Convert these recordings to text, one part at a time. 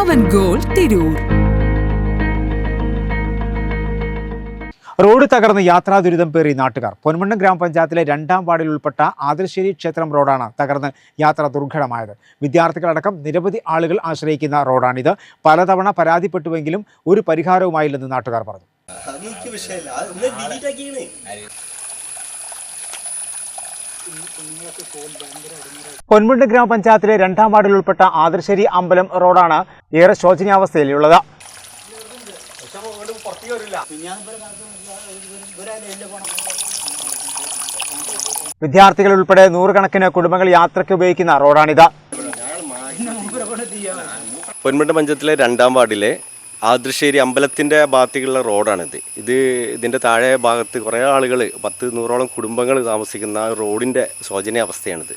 പവൻ goal Tirur. Road തകർന്ന് യാത്രാ ദുരിതം പേറി നാട്ടുകാർ. പൊന്മണ്ണം ഗ്രാമപഞ്ചായത്തിലെ രണ്ടാം വാർഡിൽ ഉൾപ്പെട്ട ആതിരശ്ശേരി ക്ഷേത്രം റോഡാണ് തകർന്ന് യാത്ര ദുർഘടമായത്. വിദ്യാർത്ഥികളടക്കം നിരവധി ആളുകൾ ആശ്രയിക്കുന്ന റോഡാണിത്. പലതവണ പരാതിപ്പെട്ടുവെങ്കിലും ഒരു പരിഹാരവുമായില്ലെന്ന് നാട്ടുകാർ പറഞ്ഞു. പൊന്മുണ്ട ഗ്രാമപഞ്ചായത്തിലെ രണ്ടാം വാർഡിൽ ഉൾപ്പെട്ട ആദർശേരി അമ്പലം റോഡാണ് ഏറെ ശോചനീയാവസ്ഥയിലുള്ളത്. വിദ്യാർത്ഥികൾ ഉൾപ്പെടെ നൂറുകണക്കിന് കുടുംബങ്ങൾ യാത്രയ്ക്ക് ഉപയോഗിക്കുന്ന റോഡാണിത്. പൊന്മുണ്ട് പഞ്ചായത്തിലെ രണ്ടാം വാർഡിലെ ആദൃശ്ശേരി അമ്പലത്തിന്റെ ഭാഗത്തേക്കുള്ള റോഡാണിത്. ഇത് ഇതിന്റെ താഴെ ഭാഗത്ത് കുറേ ആളുകൾ പത്ത് നൂറോളം കുടുംബങ്ങൾ താമസിക്കുന്ന ആ റോഡിന്റെ ശോചനീയ അവസ്ഥയാണിത്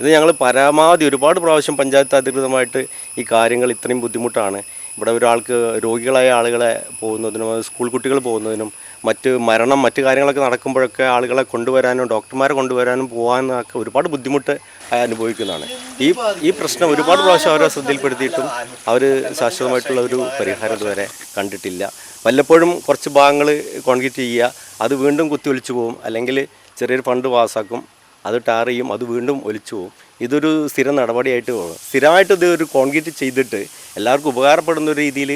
ഇത് ഞങ്ങൾ പരമാവധി ഒരുപാട് പ്രാവശ്യം പഞ്ചായത്ത് അധികൃതമായിട്ട് ഈ കാര്യങ്ങൾ ഇത്രയും ബുദ്ധിമുട്ടാണ്. ഇവിടെ ഒരാൾക്ക് രോഗികളായ ആളുകളെ പോകുന്നതിനും സ്കൂൾ കുട്ടികൾ പോകുന്നതിനും മറ്റ് മരണം മറ്റു കാര്യങ്ങളൊക്കെ നടക്കുമ്പോഴൊക്കെ ആളുകളെ കൊണ്ടുവരാനും ഡോക്ടർമാരെ കൊണ്ടുവരാനും പോകാനൊക്കെ ഒരുപാട് ബുദ്ധിമുട്ട് അനുഭവിക്കുന്നതാണ്. ഈ ഈ പ്രശ്നം ഒരുപാട് പ്രാവശ്യം അവരെ ശ്രദ്ധയിൽപ്പെടുത്തിയിട്ടും അവർ ശാശ്വതമായിട്ടുള്ള ഒരു പരിഹാരം ഇതുവരെ കണ്ടിട്ടില്ല. വല്ലപ്പോഴും കുറച്ച് ഭാഗങ്ങൾ കോൺക്രീറ്റ് ചെയ്യുക അത് വീണ്ടും കുത്തി ഒലിച്ചു പോകും അല്ലെങ്കിൽ ചെറിയൊരു ഫണ്ട് പാസ്സാക്കും അത് ടാർ ചെയ്യും അത് വീണ്ടും ഒലിച്ചു പോകും ഇതൊരു സ്ഥിര നടപടിയായിട്ട് പോകും സ്ഥിരമായിട്ട് ഇത് ഒരു കോൺക്രീറ്റ് ചെയ്തിട്ട് എല്ലാവർക്കും ഉപകാരപ്പെടുന്ന ഒരു രീതിയിൽ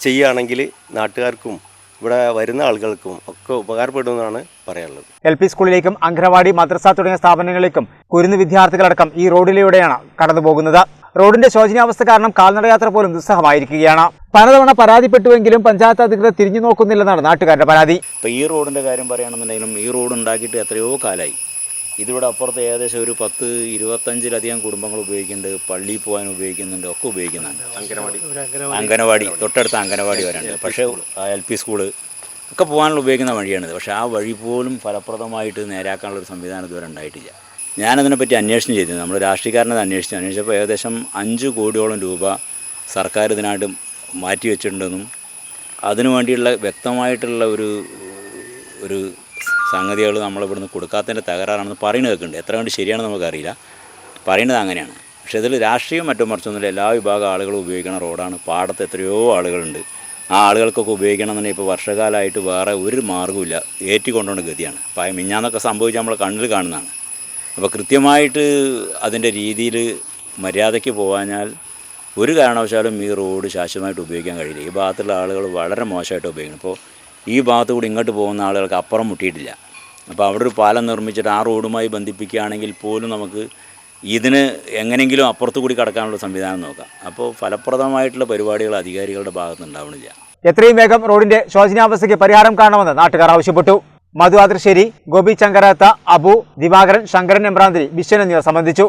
ചെയ്യുകയാണെങ്കിൽ നാട്ടുകാർക്കും ഇവിടെ വരുന്ന ആളുകൾക്കും ഒക്കെ ഉപകാരപ്പെടുമെന്നാണ് പറയാനുള്ളത്. എൽ പി സ്കൂളിലേക്കും അംഗനവാടി മദ്രസ തുടങ്ങിയ സ്ഥാപനങ്ങളിലേക്കും കുരുന്ന് വിദ്യാർത്ഥികളടക്കം ഈ റോഡിലൂടെയാണ് കടന്നു പോകുന്നത് റോഡിന്റെ ശോചനീയാവസ്ഥ കാരണം കാൽനടയാത്ര പോലും ദുസ്സഹമായിരിക്കുകയാണ് പലതവണ പരാതിപ്പെട്ടുവെങ്കിലും പഞ്ചായത്ത് അധികൃതർ തിരിഞ്ഞു നോക്കുന്നില്ലെന്നാണ് നാട്ടുകാരുടെ പരാതി. ഇപ്പോൾ ഈ റോഡിന്റെ കാര്യം പറയുകയാണെന്നുണ്ടെങ്കിലും ഈ റോഡ് ഉണ്ടാക്കിയിട്ട് എത്രയോ കാലമായി ഇതിവിടെ അപ്പുറത്ത് ഏകദേശം ഒരു പത്ത് ഇരുപത്തഞ്ചിലധികം കുടുംബങ്ങൾ ഉപയോഗിക്കുന്നുണ്ട് പള്ളിയിൽ പോകാൻ ഉപയോഗിക്കുന്നുണ്ട് ഒക്കെ ഉപയോഗിക്കുന്നുണ്ട്. അംഗനവാടി. തൊട്ടടുത്ത അംഗനവാടി വരാനുണ്ട് പക്ഷേ എൽ പി സ്കൂൾ ഒക്കെ പോകാനുള്ള ഉപയോഗിക്കുന്ന വഴിയാണിത്. പക്ഷേ ആ വഴി പോലും ഫലപ്രദമായിട്ട് നേരാക്കാനുള്ള ഒരു സംവിധാനം ഇതുവരെ ഉണ്ടായിട്ടില്ല. ഞാനതിനെപ്പറ്റി അന്വേഷണം ചെയ്തു. നമ്മൾ രാഷ്ട്രീയക്കാരനത് അന്വേഷിച്ചു. അന്വേഷിച്ചപ്പോൾ ഏകദേശം അഞ്ച് കോടിയോളം രൂപ സർക്കാർ ഇതിനായിട്ട് മാറ്റി വെച്ചിട്ടുണ്ടെന്നും അതിനു വേണ്ടിയുള്ള വ്യക്തമായിട്ടുള്ള ഒരു ഒരു സംഗതികൾ നമ്മളിവിടുന്ന് കൊടുക്കാത്തതിന്റെ തകരാറാണെന്ന് പറയുന്നത് കേൾക്കുന്നുണ്ട്. എത്ര കണ്ട് ശരിയാണെന്ന് നമുക്കറിയില്ല. പറയുന്നത് അങ്ങനെയാണ്. പക്ഷേ ഇതിൽ രാഷ്ട്രീയം മറ്റും മറിച്ചൊന്നുമില്ല. എല്ലാ വിഭാഗം ആളുകളും ഉപയോഗിക്കുന്ന റോഡാണ്. പാടത്ത് എത്രയോ ആളുകളുണ്ട്. ആ ആളുകൾക്കൊക്കെ ഉപയോഗിക്കണം എന്നുണ്ടെങ്കിൽ ഇപ്പോൾ വർഷകാലമായിട്ട് വേറെ ഒരു മാർഗമില്ല ഏറ്റിക്കൊണ്ടുകൊണ്ട് ഗതിയാണ്. അപ്പം മിഞ്ഞാന്നൊക്കെ സംഭവിച്ച് നമ്മൾ കണ്ണിൽ കാണുന്നതാണ്. അപ്പോൾ കൃത്യമായിട്ട് അതിന്റെ രീതിയിൽ മര്യാദയ്ക്ക് പോകാഞ്ഞാൽ ഒരു കാരണവശാലും ഈ റോഡ് ശാശ്വതമായിട്ട് ഉപയോഗിക്കാൻ കഴിയില്ല. ഈ ഭാഗത്തുള്ള ആളുകൾ വളരെ മോശമായിട്ട് ഉപയോഗിക്കണം. ഇപ്പോൾ ഈ ഭാഗത്ത് കൂടി ഇങ്ങോട്ട് പോകുന്ന ആളുകൾക്ക് അപ്പുറം മുട്ടിയിട്ടില്ല. അപ്പോൾ അവിടെ ഒരു പാലം നിർമ്മിച്ചിട്ട് ആ റോഡുമായി ബന്ധിപ്പിക്കുകയാണെങ്കിൽ പോലും നമുക്ക് ഇതിന് എങ്ങനെയെങ്കിലും അപ്പുറത്ത് കൂടി കടക്കാനുള്ള സംവിധാനം നോക്കാം. അപ്പോൾ ഫലപ്രദമായിട്ടുള്ള പരിപാടികൾ അധികാരികളുടെ ഭാഗത്ത് ഉണ്ടാവണില്ല. എത്രയും വേഗം റോഡിന്റെ ശോചനാവസ്ഥയ്ക്ക് പരിഹാരം കാണണമെന്ന് നാട്ടുകാർ ആവശ്യപ്പെട്ടു. മധു ആതിർശ്ശേരി ഗോപി ചങ്കരാത്ത അബു ദിവാകരൻ ശങ്കരൻ എമ്പ്രാന്തിരി വിശ്വൻ എന്നിവർ സംബന്ധിച്ചു.